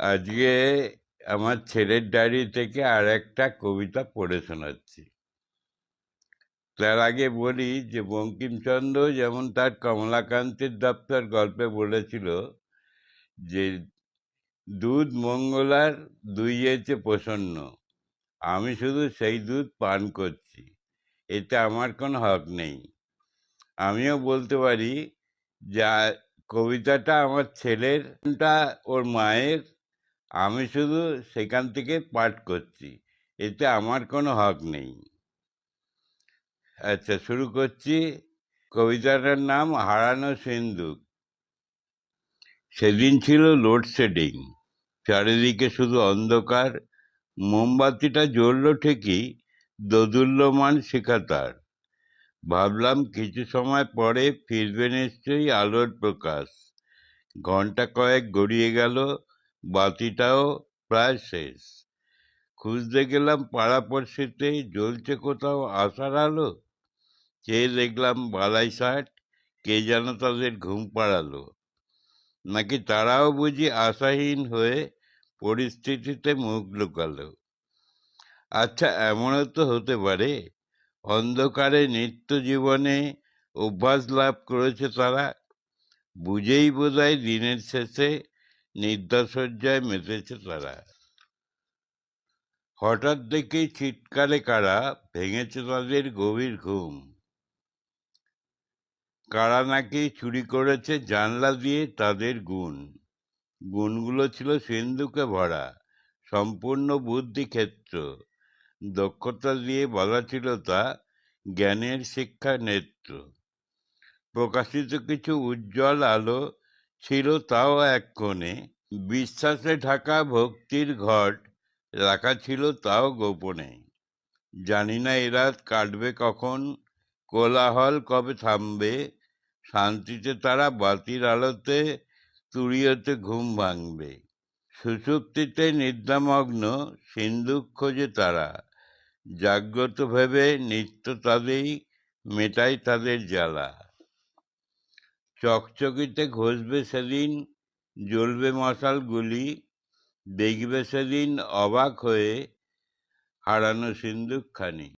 আজকে আমার ছেলের ডায়েরি থেকে আর একটা কবিতা পড়ে শোনাচ্ছি। তার আগে বলি যে, বঙ্কিমচন্দ্র যেমন তার কমলাকান্তের দপ্তর গল্পে বলেছিল যে, দুধ মঙ্গলার দুই দুইয়েছে প্রসন্ন। আমি শুধু সেই দুধ পান করছি। এতে আমার কোনো হক নেই। আমিও বলতে পারি, যা কবিতাটা আমার ছেলেরটা ওর মায়ের আমি শুধু সেখান থেকে পাঠ করছি। এতে আমার কোনো হক নেই। আচ্ছা শুরু করছি কবিতাটার নাম হারানো সিন্দুক সেদিন ছিল লোডশেডিং চারিদিকে শুধু অন্ধকার। মোমবাতিটা জ্বলল ঠিকই, দোদুল্যমান শিখা তার ভাবলাম কিছু সময় পরে ফিরবে নিশ্চয়ই আলোর প্রকাশ। ঘণ্টা কয়েক গড়িয়ে গেল বাতিটাও প্রায় শেষ। খুঁজতে গেলাম পাড়াপড়শিতে, জ্বলছে কোথাও আশার আলো? চেয়ে দেখলাম বালাই শার্ট, কে যেন তাদের ঘুম পাড়ালো। নাকি তারাও বুঝি আশাহীন হয়ে পরিস্থিতিতে মুখ লুকালো? আচ্ছা এমনও তো হতে পারে। অন্ধকারে নিত্য জীবনে অভ্যাস লাভ করেছে তারা। বুঝেই বোধহয় দিনের শেষে নিদ্রাসজ্জায় মেতেছে তারা। হঠাৎ দেখেই চিৎকারে কারা ভেঙেছে তাদের গভীর ঘুম। কারা নাকি চুরি করেছে জানলা দিয়ে তাদের গুণ। গুণগুলো ছিল সিন্ধুকে ভরা, সম্পূর্ণ বুদ্ধি ক্ষেত্র দক্ষতা দিয়ে বলা ছিল তা জ্ঞানের শিক্ষা নেত্র প্রকাশিত কিছু উজ্জ্বল আলো ছিল তাও এক কোণে। বিশ্বাসে ঢাকা ভক্তির ঘট, রাখা ছিল তাও গোপনে। জানি না এরা কাটবে কখন, কোলাহল কবে থামবে, শান্তিতে তারা বাতির আলোতে, তুড়িয়েতে ঘুম ভাঙবে। সুষুপ্তিতে নিদ্রামগ্ন, সিন্ধুক খোঁজে তারা। জাগ্রত ভেবে নিত্য তাদেরই, মেটাই তাদের জ্বালা। চকচকিতে ঘষবে সেদিন জ্বলবে মশালগুলি দেখবে সেদিন অবাক হয়ে হারানো সিন্দুকখানি।